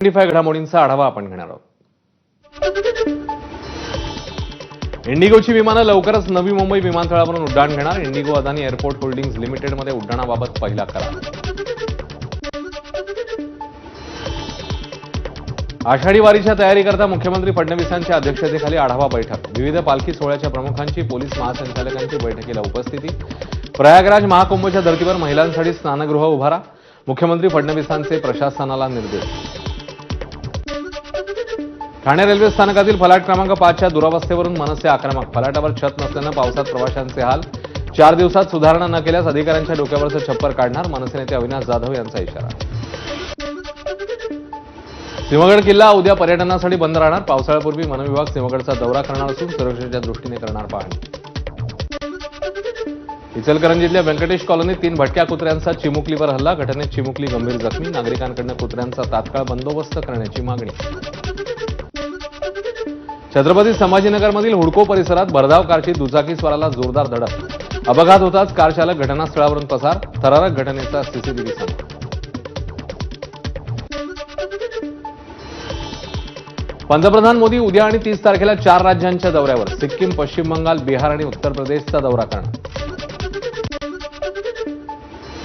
Twenty five घडामोडींचा आढावा आपण घेणार आहोत. इंडिगोची विमानं लवकरच नवी मुंबई विमानतळावरून उड्डाण घेणार. इंडिगो अदानी एअरपोर्ट होल्डिंग्ज लिमिटेडमध्ये उड्डाणाबाबत पहिला करार. आषाढी वारीच्या तयारीकरता मुख्यमंत्री फडणवीसांच्या अध्यक्षतेखाली आढावा बैठक. विविध पालखी सोहळ्याच्या प्रमुखांची पोलीस महासंचालकांची बैठकीला उपस्थिती. प्रयागराज महाकुंभच्या धर्तीवर महिलांसाठी स्नानगृह उभारा. मुख्यमंत्री फडणवीसांचे प्रशासनाला निर्देश. ठाणे रेल्वे स्थानकातील फलाट क्रमांक पाचच्या दुरावस्थेवरून मनसे आक्रमक. फलाटावर छत नसल्यानं पावसात प्रवाशांचे हाल. चार दिवसात सुधारणा न केल्यास अधिकाऱ्यांच्या डोक्यावरचं छप्पर काढणार मनसे नेते अविनाश जाधव यांचा इशारा. सिंहगड किल्ला उद्या पर्यटनासाठी बंद राहणार. पावसाळ्यापूर्वी वनविभाग सिंहगडचा दौरा करणार असून सुरक्षेच्या दृष्टीने करणार पाहणी. इचलकरंजीतल्या व्यंकटेश कॉलनीत तीन भटक्या कुत्र्यांचा चिमुकलीवर हल्ला. घटनेत चिमुकली गंभीर जखमी. नागरिकांकडून कुत्र्यांचा तात्काळ बंदोबस्त करण्याची मागणी. छत्रपती संभाजीनगरमधील हुडको परिसरात भरधाव कारची दुचाकीस्वाराला जोरदार धडक. अपघात होताच कार चालक घटनास्थळावरून पसार थरारक घटनेचा सीसीटीव्ही समोर. पंतप्रधान मोदी उद्या आणि तीस तारखेला चार राज्यांच्या दौऱ्यावर सिक्कीम पश्चिम बंगाल बिहार आणि उत्तर प्रदेशचा दौरा करणार.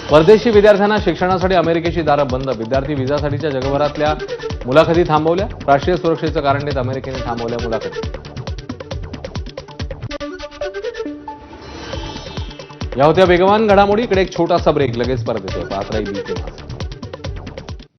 परदेशी विद्यार्थ्यांना शिक्षणासाठी अमेरिकेची दारं बंद. विद्यार्थी व्हिसासाठीच्या जगभरातल्या मुलाखती थांबवल्या. राष्ट्रीय सुरक्षेचं कारण देत अमेरिकेने थांबवल्या मुलाखती. या होत्या वेगवान घडामोडी. इकडे एक छोटासा ब्रेक लगेच परत येतो पाहत राही